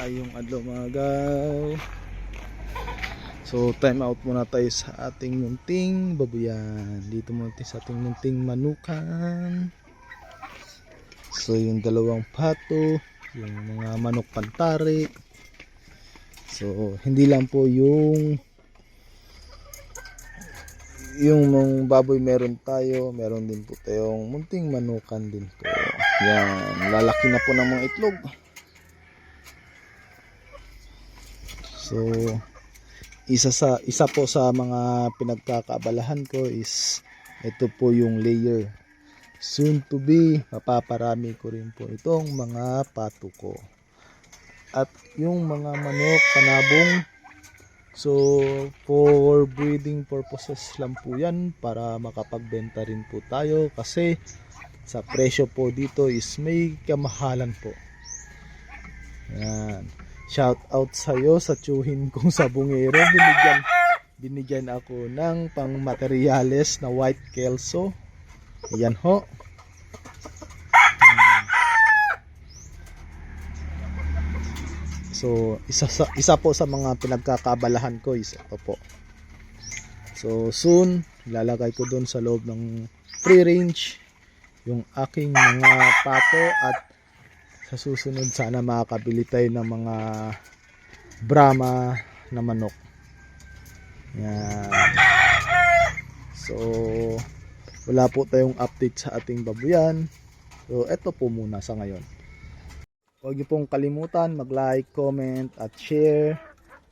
Maayong adlaw mga gaw. So time out muna tayo sa ating munting babuyan. Dito muna tayo sa ating munting manukan. So yung dalawang pato, yung mga manok pantari. So hindi lang po yung yung mga baboy meron tayo, meron din po tayong munting manukan din po. Yan, lalaki na po ng mga itlog. So, isa sa isa po sa mga pinagkakaabalahan ko is ito po yung layer. Soon to be, mapaparami ko rin po itong mga pato ko. At yung mga manok, kanabong, so for breeding purposes lang po yan para makapagbenta rin po tayo kasi sa presyo po dito is may kamahalan po. Yan. Shout out sa iyo sa tsuhin kong sabungero. Binigyan binigyan ako ng pang materyales na white kelso. Yan ho. So, isa sa, isa po sa mga pinagkakabalahan ko is ito po. So, soon, ilalagay ko doon sa loob ng free range yung aking mga pato at sa susunod sana makakabili tayo ng mga Brahma na manok. Yan. So, wala po tayong update sa ating babuyan. So, eto po muna sa ngayon. Huwag niyo pong kalimutan mag-like, comment, at share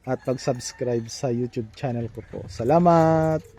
at pag-subscribe sa YouTube channel ko po. Salamat!